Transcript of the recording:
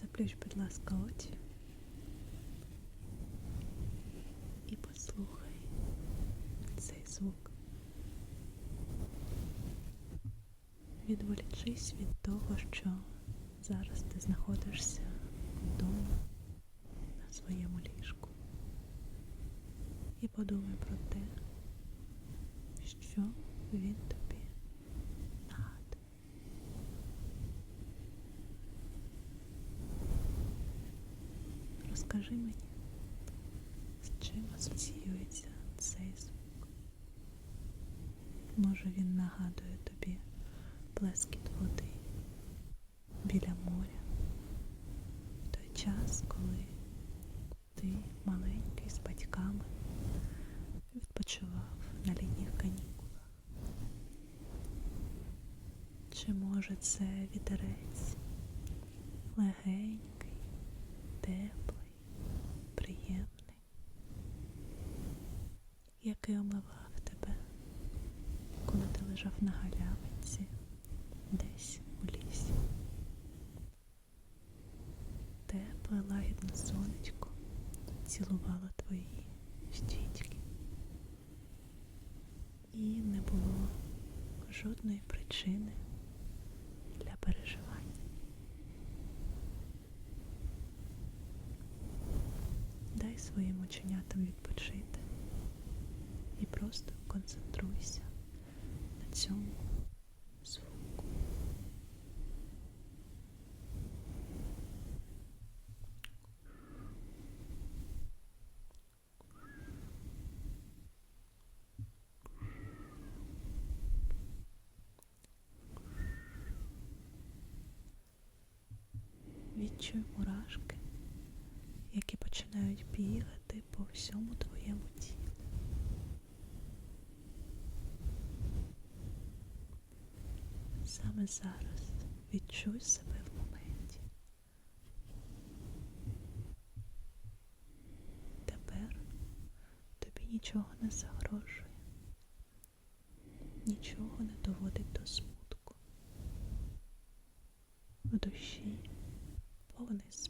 Заплющ, будь ласка, очі і послухай цей звук. Відволічись від того, що зараз ти знаходишся вдома на своєму ліжку. І подумай про те, що він тобі нагадує. Розкажи мені, з чим асоціюється цей звук. Може він нагадує тобі плескіт води біля моря в той час, коли ти маленький з батьками відпочивав на літніх канікулах. Чи може це вітерець легенький, теплий, приємний, який омивав тебе, коли ти лежав на галявинці десь у лісі. Тепле лагідне сонечко цілувало твої щічки. І не було жодної причини для переживання. Своїм оченятам відпочити і просто концентруйся на цьому звуку. Відчуй мурашки, починають бігати по всьому твоєму тілу. Саме зараз відчуй себе в моменті. Тепер тобі нічого не загрожує, нічого не доводить до смутку. В душі повний спокій.